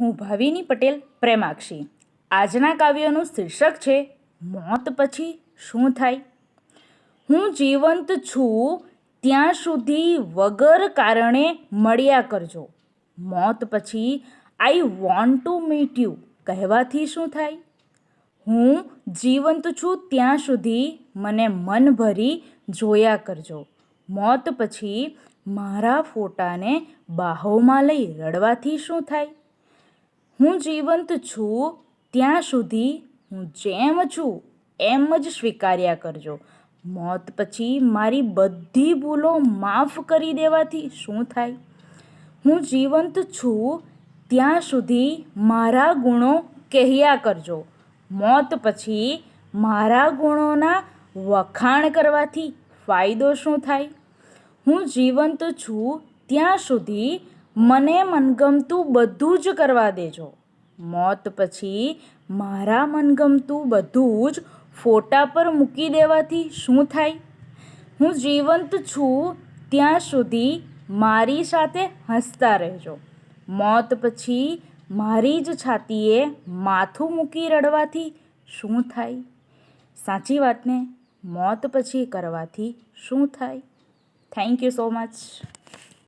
હું ભાવિની પટેલ પ્રેમાક્ષી. આજના કાવ્યનું શીર્ષક છે, મોત પછી શું થાય? હું જીવંત છું, ત્યાં સુધી વગર કારણે મળ્યા કરજો. મોત પછી I want to meet you કહેવાથી શું થાય? હું જીવંત છું ત્યાં સુધી મને મન ભરી જોયા કરજો. મોત પછી મારા ફોટાને બાહોમાં લઈ રડવાથી શું થાય? હું જીવંત છું, ત્યાં સુધી હું જેમ છું, એમ જ સ્વીકાર્યા કરજો. મોત પછી મારી બધી ભૂલો માફ કરી દેવાથી શું થાય? હું જીવંત છું, ત્યાં સુધી મારા ગુણો કહ્યા કરજો. મોત પછી મારા ગુણોના વખાણ કરવાથી ફાયદો શું થાય? હું જીવંત છું, ત્યાં સુધી મને મનગમતું બધું જ કરવા દેજો. મોત પછી મારા મનગમતું બધું જ ફોટા પર મૂકી દેવાથી શું થાય? હું જીવંત છું ત્યાં સુધી મારી સાથે હસતા રહેજો. મોત પછી મારી જ છાતીએ માથું મૂકી રડવાથી શું થાય? સાચી વાતને, મોત પછી કરવાથી શું થાય? Thank you so much